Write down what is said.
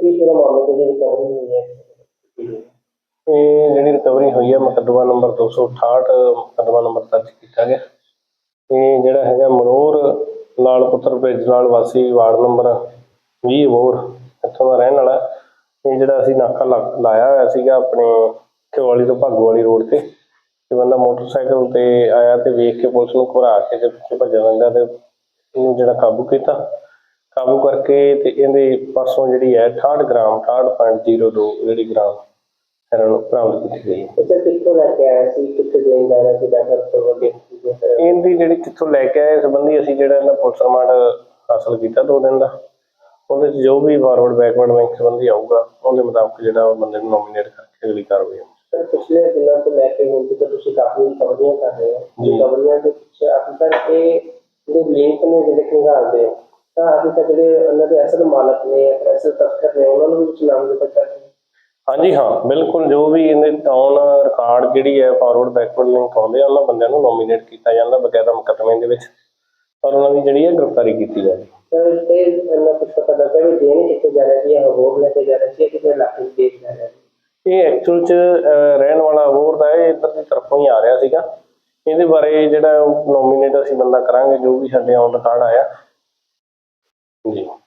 ਹੋਈ ਹੈ ਇਹ ਜਿਹੜੀ ਰਿਕਵਰੀ ਹੋਈ ਹੈ, ਮੁਕੱਦਮਾ ਨੰਬਰ 268 ਮੁਕੱਦਮਾ ਨੰਬਰ ਦਰਜ ਕੀਤਾ ਗਿਆ। ਇਹ ਜਿਹੜਾ ਹੈਗਾ ਮਨੋਰ ਲਾਲ ਪੁੱਤਰ ਬ੍ਰਿਜਲਾਲ ਵਾਸੀ, ਵਾਰਡ ਨੰਬਰ 20 ਅਬੋਰ ਇੱਥੋਂ ਦਾ ਰਹਿਣ ਵਾਲਾ। ਇਹ ਜਿਹੜਾ ਅਸੀਂ ਨਾਕਾ ਲਾਇਆ ਹੋਇਆ ਸੀਗਾ ਆਪਣੇ ਚੋਵਾਲੀ ਤੋਂ ਭਾਗੂ ਵਾਲੀ ਰੋਡ ਤੇ। ਇਹ ਬੰਦਾ ਮੋਟਰਸਾਈਕਲ ਤੇ ਆਇਆ ਤੇ ਵੇਖ ਕੇ ਪੁਲਿਸ ਨੂੰ ਘੁਰਾ ਕੇ ਤੇ ਪਿੱਛੇ ਭੱਜਣ ਲੱਗਾ ਤੇ ਇਹਨੂੰ ਜਿਹੜਾ ਕਾਬੂ ਕੀਤਾ। ਕਾਬੂ ਕਰਕੇ ਤੇ ਇਹਦੇ ਪਾਸੋਂ ਜਿਹੜੀ ਹੈ 68 ਗ੍ਰਾਮ 68.02 ਜਿਹੜੀ ਗ੍ਰਾਮ ਇਹਨਾਂ ਨੂੰ ਬਰਾਮਦ ਕੀਤੀ ਗਈ ਹੈ। ਸਰ ਕਿੱਥੋਂ ਲੈ ਕੇ ਆਇਆ ਸੀ? ਕਿੱਥੇ ਦੇਣ ਜਾ ਰਿਹਾ ਸੀ? ਡਾਕਟਰ ਤੋਂ ਵਗੇ ਇਹਦੀ ਜਿਹੜੀ ਕਿੱਥੋਂ ਲੈ ਕੇ ਆਏ ਸੰਬੰਧੀ ਅਸੀਂ ਜਿਹੜਾ ਇਹਨਾਂ ਪੁਲਿਸ ਰਿਮਾਂਡ ਹਾਸਲ ਕੀਤਾ ਦੋ ਦਿਨ ਦਾ। ਉਹਦੇ 'ਚ ਜੋ ਵੀ ਫਾਰਵਰਡ ਬੈਕਵਰਡ ਲਿੰਕ ਸੰਬੰਧੀ ਆਊਗਾ ਉਹਦੇ ਮੁਤਾਬਕ ਜਿਹੜਾ ਉਹ ਬੰਦੇ ਨੂੰ ਨੋਮੀਨੇਟ ਕਰਕੇ ਅਗਲੀ ਕਾਰਵਾਈ ਹੋਊਗੀ। ਸਰ ਪਿਛਲੇ ਦਿਨਾਂ ਤੋਂ ਲੈ ਕੇ ਹੁਣ ਤੱਕ ਤੁਸੀਂ ਕਾਫੀ ਰਿਕਵਰੀਆਂ ਕਰ ਰਹੇ ਹੋ। ਰਿਕਵਰੀਆਂ ਦੇ ਪਿੱਛੇ ਤੱਕ ਇਹ ਜਿਹੜੇ ਲਿੰਕ ਨੇ ਜਿਹੜੇ ਖੰਗਾਲਦੇ ਹੋ ਤਾਂ ਅभी ਤੱਕ ਜਿਹੜੇ ਉਹਨਾਂ ਦੇ ਅਸਲ ਮਾਲਕ ਨੇ ਜਾਂ ਅਸਲ ਤਸਕਰ ਨੇ ਉਹਨਾਂ ਨੂੰ ਵੀ ਵਿੱਚ ਨਾਮ ਦੇ ਬੱਚਾ ਹਾਂਜੀ ਹਾਂ ਬਿਲਕੁਲ ਜੋ ਵੀ ਇਹਦੇ ਟਾਊਨ ਰਿਕਾਰਡ ਜਿਹੜੀ ਹੈ ਫਾਰਵਰਡ ਬੈਕਵਰਡ ਲਿੰਕ ਆਉਂਦੇ ਆ ਉਹਨਾਂ ਬੰਦਿਆਂ ਨੂੰ ਨੋਮੀਨੇਟ ਕੀਤਾ ਜਾਂਦਾ ਬਕਾਇਦਾ ਮੁਕੱਦਮੇ ਦੇ ਵਿੱਚ। ਔਰ ਉਹਨਾਂ ਦੀ ਜਿਹੜੀ ਹੈ ਗ੍ਰਿਫਤਾਰੀ ਕੀਤੀ ਜਾਂਦੀ ਇਹ ਇਹਨਾਂ ਕੁਝ ਪਤਾ ਲੱਗਾ ਵੀ ਦੇਣ ਕਿੱਥੇ ਜਾ ਰਿਹਾ ਜਾਂ ਹੋਰ ਲੈ ਕੇ ਜਾ ਰਿਹਾ ਜਾਂ ਕਿਤੇ ਵਿੱਚ ਦੇਸ਼ ਜਾ ਰਿਹਾ ਸੀ? ਇਹ ਐਕਚੁਅਲ ਚ ਰਹਿਣ ਵਾਲਾ ਹੋਰ ਦਾ ਇਹ ਇੱਧਰ ਦੀ ਤਰਫੋਂ ਹੀ ਆ ਰਿਹਾ ਸੀਗਾ। ਇਹਦੇ ਬਾਰੇ ਜਿਹੜਾ ਨੋਮੀਨੇਟ ਅਸੀਂ ਬੰਦਾ ਕਰਾਂਗੇ ਜੋ ਵੀ ਸਾਡੇ ਔਨ ਰਿਕਾਰਡ ਆਇਆ ਜੀ